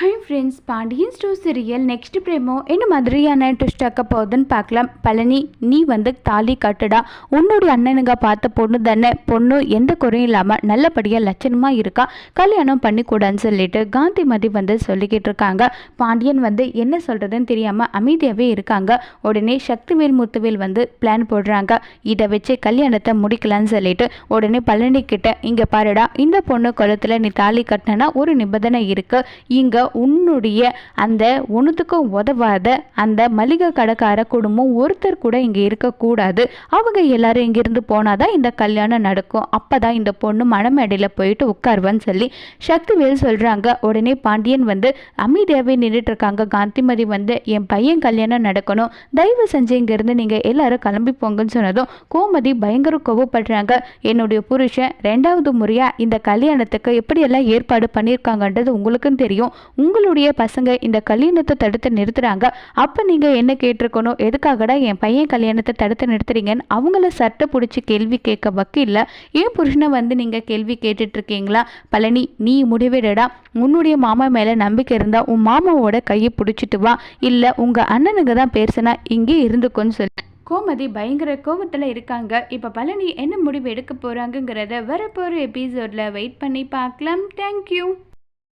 Hi friends Pandian stores serial next promo என்ன மாதிரியான twist ஆக்க போகுதுன்னு பார்க்கலாம். பழனி நீ வந்து தாலி கட்டுடா. உன்னுடைய அண்ணனுங்க பார்த்த பொண்ணு தானே. பொண்ணு எந்த குறையும் இல்லாமல் நல்லபடியாக லட்சணமாக இருக்கா. கல்யாணம் பண்ணிக்கூடாதுன்னு சொல்லிட்டு காந்திமதி வந்து சொல்லிக்கிட்டு இருக்காங்க. பாண்டியன் வந்து என்ன சொல்கிறதுன்னு தெரியாமல் அமைதியாகவே இருக்காங்க. உடனே சக்திவேல் முத்துவேல் வந்து பிளான் போடுறாங்க. இதை வச்சு கல்யாணத்தை முடிக்கலான்னு சொல்லிட்டு உடனே பழனி கிட்ட இங்கே பாருடா இந்த பொண்ணு குளத்தில் நீ தாலி கட்டினா ஒரு நிபந்தனை இருக்குது இங்கே உன்னுடைய அந்த ஒன்றுத்துக்கும் உதவாத அந்த மளிகை கடைக்கார குடும்பம் ஒருத்தர் கூட இங்கே இருக்கக்கூடாது. அவங்க எல்லாரும் இங்கிருந்து போனாதான் இந்த கல்யாணம் நடக்கும். அப்போ தான் இந்த பொண்ணு மணமேடையில் போயிட்டு உட்காருவான்னு சொல்லி சக்திவேல் சொல்கிறாங்க உடனே பாண்டியன் வந்து அமைதியாகவே நின்றுட்டு இருக்காங்க காந்திமதி வந்து என் பையன் கல்யாணம் நடக்கணும். தயவு செஞ்சு இங்கேருந்து நீங்கள் எல்லாரும் கிளம்பி போங்கன்னு சொன்னதும் கோமதி பயங்கர கோவப்படுறாங்க. என்னுடைய புருஷன் ரெண்டாவது முறையாக இந்த கல்யாணத்துக்கு எப்படியெல்லாம் ஏற்பாடு பண்ணியிருக்காங்கன்றது உங்களுக்கும் தெரியும். உங்களுடைய பசங்க இந்த கல்யாணத்தை தடுத்து நிறுத்துறாங்க. அப்போ நீங்கள் என்ன கேட்டிருக்கணும்? எதுக்காகடா என் பையன் கல்யாணத்தை தடுத்து நிறுத்துறீங்கன்னு அவங்கள சட்டை பிடிச்சி கேள்வி கேட்க வக்கில்ல. ஏன் புருஷனை வந்து நீங்கள் கேள்வி கேட்டுட்டு இருக்கீங்களா பழனி நீ முடிவெடுடா. உன்னுடைய மாமா மேலே நம்பிக்கை இருந்தால் உன் மாமாவோட கையை பிடிச்சிட்டு வா. இல்லை உங்கள் அண்ணனுங்க தான் பேசுனா இங்கே இருந்துக்கோன்னு சொல்லி. கோமதி பயங்கர கோபத்தில் இருக்காங்க. இப்போ பழனி என்ன முடிவு எடுக்க போகிறாங்கங்கிறத வரப்போகிற எபிசோடில் வெயிட் பண்ணி பார்க்கலாம். தேங்க்யூ